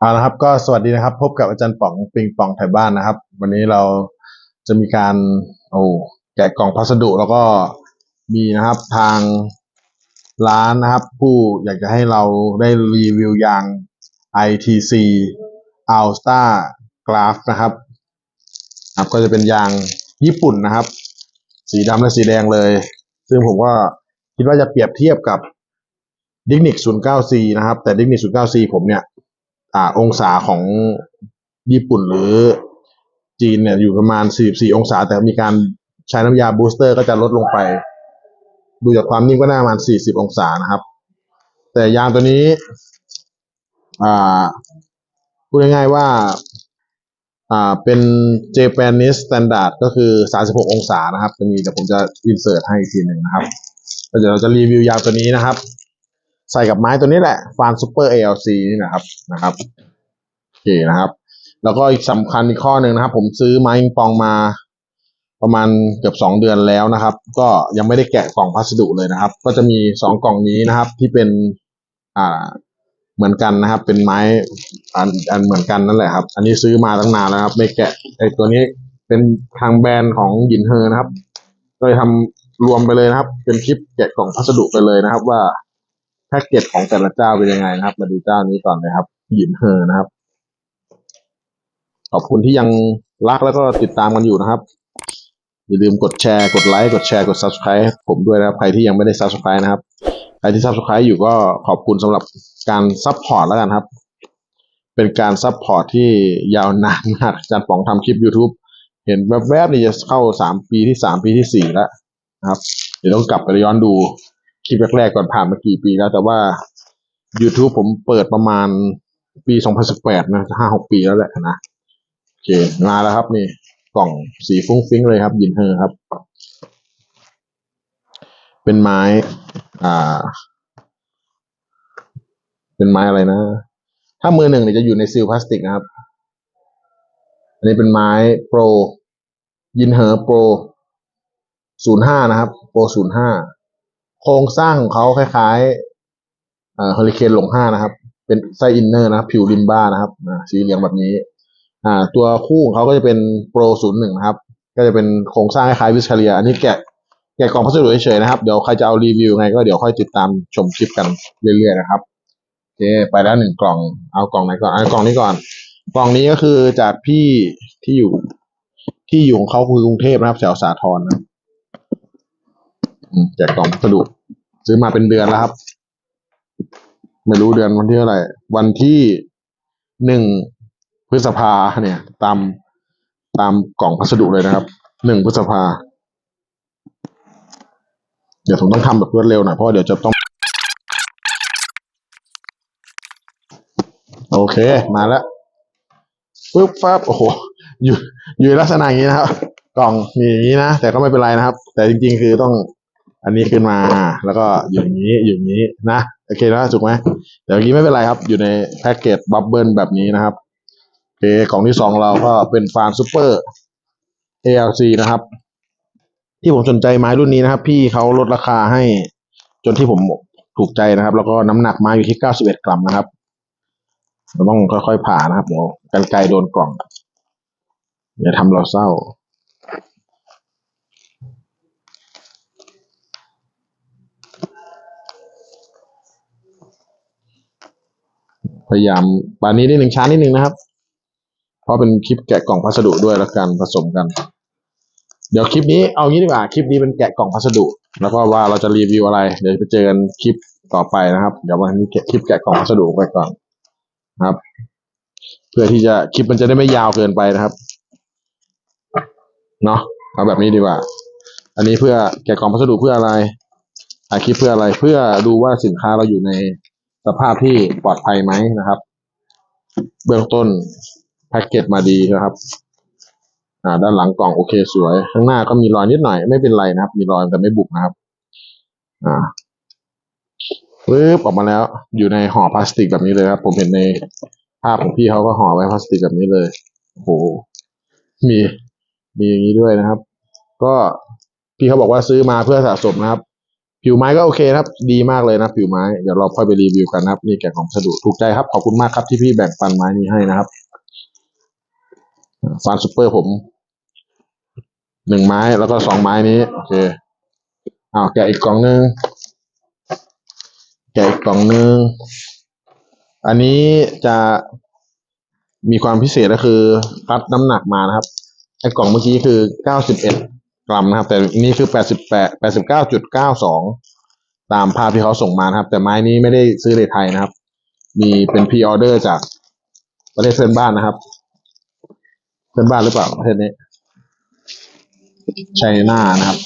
เอาละครับก็สวัสดีนะครับ พบกับอาจารย์ป๋องปิงปองไทยบ้านนะครับ วันนี้เราจะมีการโอ้แกะกล่องพัสดุแล้วก็มีนะครับทางร้านนะครับ ผู้อยากจะให้เราได้รีวิวยาง ITC Alstar Graph นะครับครับก็จะเป็นยางญี่ปุ่นนะครับ สีดำและสีแดงเลย ซึ่งผมก็คิดว่าจะเปรียบเทียบกับดิกนิก 09C นะครับ แต่ดิกนิก 09C ผมเนี่ย อ่าองศาของญี่ปุ่นหรือจีนเนี่ยอยู่ประมาณ 44 องศา แต่มีการใช้น้ำยาบูสเตอร์ก็จะลดลงไป ดูจากความนิ่มก็น่าประมาณ 40 องศานะครับ แต่ยางตัวนี้ อ่าพูดง่ายๆว่า อ่าเป็น Japanese Standard ก็คือ 36 องศานะครับ จะมีเดี๋ยวผมจะอินเสิร์ตให้อีกทีหนึ่งนะครับเดี๋ยวเราจะรีวิวยางตัวนี้นะครับ ใส่กับไม้ตัวนี้แหละฟานซูเปอร์ ALC นี่นะครับนะครับโอเคนะครับ แล้วก็อีกสำคัญอีกข้อหนึ่งนะครับ ผมซื้อไม้ปิงปองมา ประมาณเกือบสองเดือนแล้วนะครับ ก็ยังไม่ได้แกะกล่องพัสดุเลยนะครับ ก็จะมีสองกล่องนี้นะครับ ที่เป็นอ่าเหมือนกันนะครับ เป็นไม้อันอันเหมือนกันนั่นแหละครับ อันนี้ซื้อมาตั้งนานแล้วครับ ไม่แกะไอตัวนี้เป็นทางแบรนด์ของยินเฮอนะครับก็เลยทำรวมไปเลยนะครับ เป็นคลิปแกะกล่องพัสดุไปเลยนะครับ ว่า แพ็กเกจของแต่ละเจ้าเป็นยังไงนะครับ มาดูเจ้านี้ก่อนนะครับหยินเฮอนะครับ ขอบคุณที่ยังรักแล้วก็ติดตามกันอยู่นะครับ อย่าลืมกดแชร์ กดไลค์ กดแชร์ กด subscribe ผมด้วยนะครับ ใครที่ยังไม่ได้ subscribe นะครับ ใครที่ subscribe อยู่ก็ขอบคุณสำหรับการ support แล้วกันครับ เป็นการ support ที่ยาวนานมากอาจารย์ป๋องทำคลิป YouTube เห็นแวบๆนี่จะเข้าสามปีที่สามปีที่สี่แล้วนะครับ เดี๋ยวต้องกลับไปย้อนดู คลิปแรกๆก่อนผ่านมากี่ปีแล้ว แต่ว่า YouTube ผมเปิดประมาณปี 2018 นะห้าหกปีแล้วแหละนะโอเค มาแล้วครับนี่ กล่องสีฟุ้งฟิ้งเลยครับ ยินเฮอครับ เป็นไม้ อ่า เป็นไม้อะไรนะ ถ้ามือหนึ่งเนี่ยจะอยู่ในซีลพลาสติกนะครับ อันนี้เป็นไม้โปร ยินเฮอโปรศูนย์ห้านะครับ โปรศูนย์ห้า โครงสร้างของเขาคล้ายๆเอ่อเฮอริเคนหลงห้านะครับ เป็นไส้อินเนอร์นะครับผิวริมบ้านะครับสีเหลืองแบบนี้ อ่า ตัวคู่ของเขาก็จะเป็นโปรศูนย์หนึ่งนะครับ ก็จะเป็นโครงสร้างคล้ายวิสคาเรีย อันนี้แกะแกะกล่องพัสดุเฉยๆนะครับ เดี๋ยวใครจะเอารีวิวไงก็เดี๋ยวค่อยติดตามชมคลิปกันเรื่อยๆนะครับโอเคไปแล้วหนึ่งกล่องเอากล่องไหนก่อนเอากล่องนี้ก่อน กล่องนี้ก็คือจากพี่ที่อยู่ที่อยู่ของเขาคือกรุงเทพนะครับแถวสาทรนะ แจกกล่องพัสดุซื้อมาเป็นเดือนแล้วครับ ไม่รู้เดือนวันที่เท่าไหร่ วันที่หนึ่งพฤษภาเนี่ย ตามตามกล่องพัสดุเลยนะครับหนึ่งพฤษภา เดี๋ยวผมต้องทำแบบรวดเร็วหน่อยเพราะเดี๋ยวจะต้อง โอเค มาแล้วปึ๊บปั๊บโอ้โหอยู่อยู่ลักษณะอย่างนี้นะครับ กล่องมีอย่างนี้นะ แต่ก็ไม่เป็นไรนะครับ แต่จริงๆ คือต้อง อันนี้ขึ้นมาแล้วก็อยู่างนี้อยู่างนี้นะโอเคนะถูกไหมแต่เมื่อกี้ไม่เป็นไรครับ อยู่ในแพ็กเกจบับเบิลแบบนี้นะครับโอเคกล่องที่สองเราก็เป็นฟานซูเปอร์ ALC นะครับ ที่ผมสนใจไม้รุ่นนี้นะครับ พี่เขาลดราคาให้จนที่ผมถูกใจนะครับ แล้วก็น้ำหนักไม้อยู่ที่91กรัมนะครับเราต้องค่อยๆผ่านะครับเดี๋ยวกันไกลโดนกล่องอย่าทำเราเศร้า พยายามปานนี้นิดหนึ่งช้านิดหนึ่งนะครับ เพราะเป็นคลิปแกะกล่องพัสดุด้วยแล้วกันผสมกัน เดี๋ยวคลิปนี้เอางี้ดีกว่าคลิปนี้เป็นแกะกล่องพัสดุ แล้วก็ว่าเราจะรีวิวอะไร เดี๋ยวไปเจอกันคลิปต่อไปนะครับ เดี๋ยววันนี้คลิปแกะกล่องพัสดุไปก่อนนะครับ เพื่อที่จะคลิปมันจะได้ไม่ยาวเกินไปนะครับเนาะเอาแบบนี้ดีกว่า อันนี้เพื่อแกะกล่องพัสดุเพื่ออะไรถ่าคลิปเพื่ออะไรเพื่อดูว่าสินค้าเราอยู่ใน สภาพที่ปลอดภัยไหมนะครับ เบื้องต้นแพ็กเกจมาดีนะครับ อ่า ด้านหลังกล่องโอเคสวย ข้างหน้าก็มีรอยนิดหน่อย ไม่เป็นไรนะครับ มีรอยแต่ไม่บุบนะครับ อ่าปึ๊บออกมาแล้ว อยู่ในห่อพลาสติกแบบนี้เลยครับ ผมเห็นในภาพของพี่เขาก็ห่อไว้พลาสติกแบบนี้เลยโอ้โหมีมีอย่างนี้ด้วยนะครับ ก็พี่เขาบอกว่าซื้อมาเพื่อสะสมนะครับ ผิวไม้ก็โอเคครับ ดีมากเลยนะผิวไม้ เดี๋ยวเราค่อยไปรีวิวกันนะครับ นี่แกะกล่องพัสดุถูกใจครับ ขอบคุณมากครับที่พี่แบ่งปันไม้นี้ให้นะครับฟานซูเปอร์ผมหนึ่งไม้แล้วก็สองไม้นี้ โอเคอ้าวแกะอีกกล่องหนึงแกะอีกกล่องหนึง อันนี้จะมีความพิเศษก็คือคัดน้ำหนักมานะครับไอ้กล่องเมื่อกี้คือเก้าสิบเอ็ด กรัมนะครับ แต่นี่คือแปดสิบแปดแปดสิบเก้าจุดเก้าสองตามภาพที่เขาส่งมานะครับ แต่ไม้นี้ไม่ได้ซื้อในไทยนะครับ มีเป็นพรีออเดอร์จากประเทศเพื่อนบ้านนะครับ เพื่อนบ้านหรือเปล่าประเทศนี้ไชน่านะครับ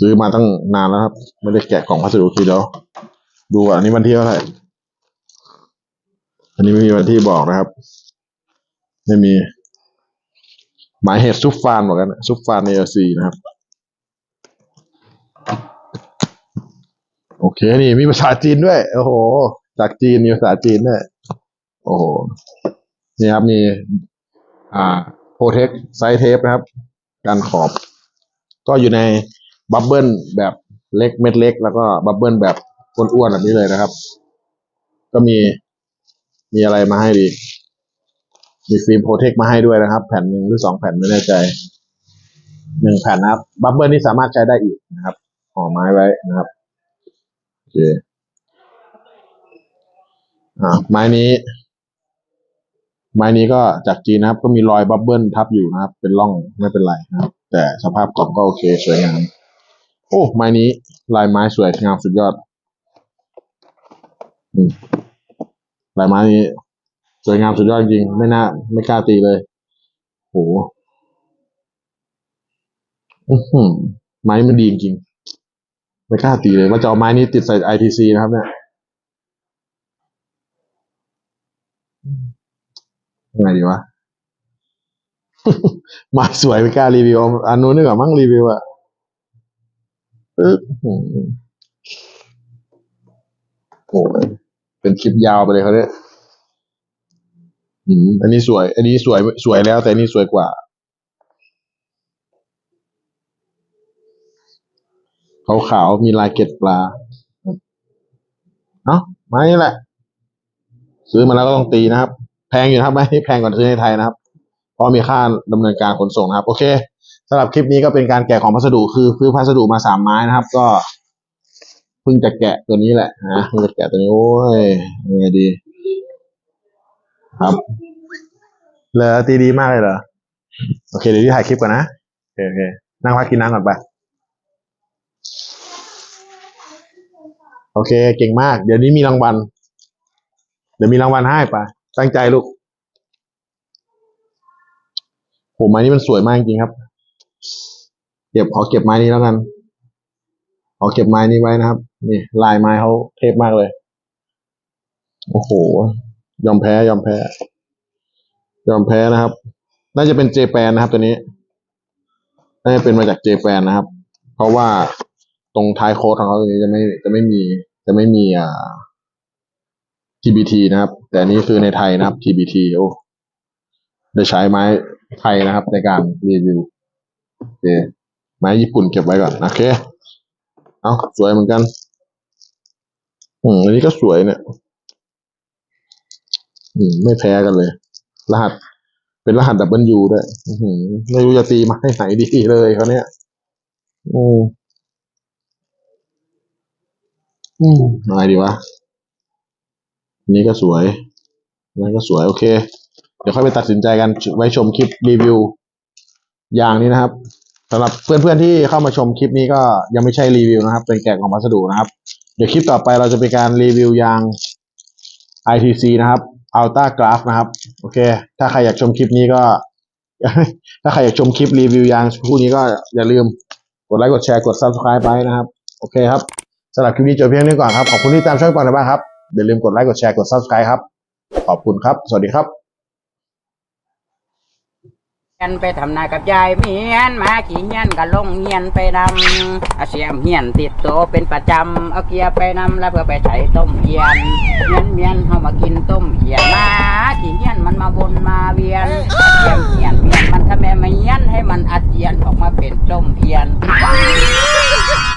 ซื้อมาตั้งนานแล้วครับ ไม่ได้แกะกล่องพัสดุทีเดียวดูอันนี้วันที่เท่าไหร่ อันนี้ไม่มีวันที่บอกนะครับ ไม่มี หมายเหตุซุปฟานบอกกันซุปฟานเอซีนะครับ โอเค นี่มีภาษาจีนด้วย โอ้โห จากจีนมีภาษาจีนด้วยโอ้โห นี่ครับ มี อ่าโปรเทคไซเทปนะครับ การขอบ ก็อยู่ในบับเบิลแบบเล็กเม็ดเล็ก แล้วก็บับเบิลแบบอ้วนๆแบบนี้เลยนะครับ ก็มี มีอะไรมาให้ดีมีฟิล์มโปรเทคมาให้ด้วยนะครับ แผ่นหนึ่งหรือสองแผ่นไม่แน่ใจหนึ่งแผ่นนะครับ บับเบิลนี่สามารถใช้ได้อีกนะครับห่อไม้ไว้นะครับโอเคอ่าไม้นี้ ไม้นี้ก็จากจีนนะครับ ก็มีรอยบับเบิลทับอยู่นะครับ เป็นร่องไม่เป็นไรนะครับ แต่สภาพกล่องก็โอเคสวยงามโอ้ไม้นี้ ลายไม้สวยงามสุดยอด อืม ลายไม้นี้สวยงามสุดยอดจริง ไม่น่า ไม่กล้าตีเลยโหอื้อหือไม้มันดีจริง ไม่กล้าตีเลยว่าจะเอาไม้นี้ติดใส่ ITC นะครับ เนี่ยยังไงดีวะไม้สวยไม่กล้ารีวิวอันนู้นดีกว่ามั้งรีวิวอะอื้อหือโอ้ย เป็นคลิปยาวไปเลยเขาเนี่ยอืมอันนี้สวย อันนี้สวยสวยแล้ว แต่อันนี้สวยกว่า ขาวขาวๆมีลายเกล็ดปลาเอ้าไม้นี่แหละ ซื้อมาแล้วก็ต้องตีนะครับ แพงอยู่นะครับไม่แพงกว่าซื้อในไทยนะครับ เพราะมีค่าดำเนินการขนส่งนะครับ โอเคสำหรับคลิปนี้ก็เป็นการแกะของพัสดุคือซื้อพัสดุมาสามไม้นะครับ ก็เพิ่งจะแกะตัวนี้แหละนะเพิ่งจะแกะตัวนี้ โอ้ยยังไงดี ครับเหลอตีดีมากเลยเหรอ โอเค เดี๋ยวที่ถ่ายคลิปก่อนนะ โอเคโอเคนั่งพักกินน้ำก่อนไป โอเค เก่งมาก เดี๋ยวนี้มีรางวัล เดี๋ยวมีรางวัลให้ไปตั้งใจลูกโหไม้นี้มันสวยมากจริงๆครับ เก็บขอเก็บไม้นี้แล้วกัน ขอเก็บไม้นี้ไว้นะครับ นี่ลายไม้เขาเทพมากเลย โอ้โห ยอมแพ้ยอมแพ้ ยอมแพ้นะครับ น่าจะเป็นเจแปนนะครับ ตัวนี้ น่าจะเป็นมาจากเจแปนนะครับ เพราะว่าตรงท้ายโค้ดของเขาตรงนี้จะไม่จะไม่มี จะไม่มีอ่า TBT นะครับ แต่นี้คือในไทยนะครับ TBT โอ้ได้ใช้ไม้ไทยนะครับ ในการรีวิวโอเคไม้ญี่ปุ่นเก็บไว้ก่อนโอเค เอาสวยเหมือนกัน อืมอันนี้ก็สวยเนี่ย อืม ไม่แพ้กันเลย รหัส เป็นรหัสดับเบิลยูด้วย อื้อหือไม่รู้จะตีไม้ไหนดีเลยเขาเนี่ยอืมอืมอะไรดีวะนนี้ก็สวยนนั้นก็สวย โอเค เดี๋ยวค่อยไปตัดสินใจกันไว้ชมคลิปรีวิว อย่างนี้นะครับ สำหรับเพื่อนๆที่เข้ามาชมคลิปนี้ก็ยังไม่ใช่รีวิวนะครับ เป็นแกะของพัสดุนะครับ เดี๋ยวคลิปต่อไปเราจะเป็นการรีวิวยาง ITC นะครับ Ultra Graph นะครับ โอเค ถ้าใครอยากชมคลิปนี้ก็ ถ้าใครอยากชมคลิปรีวิวยางคู่นี้ก็อย่าลืมกดไลค์กดแชร์กด Subscribe ไปนะครับ โอเคครับสำหรับคลิปนี้จบเพียงเท่านี้ก่อนครับ ขอบคุณที่ตามช่องปอนในบ้านครับอย่าลืมกดไลค์กดแชร์กด Subscribe ครับ ขอบคุณครับ สวัสดีครับ เฮียนไปทำนากับยายเมียนมาขี่เฮียนก็ลงเฮียนไปนำเอาเสียมเฮียนติดตัวเป็นประจำเอาเกียร์ไปนำแล้วเพื่อไปใช้ต้มเฮียนเฮียนเมียนเข้ามากินต้มเฮียนมาขี่เฮียนมันเมามาวนมาเวียนเยี่ยมเหียนเมียนมันถ้าแม่ไม่เยียนให้มันอาเจียนออกมาเป็นต้มเอียน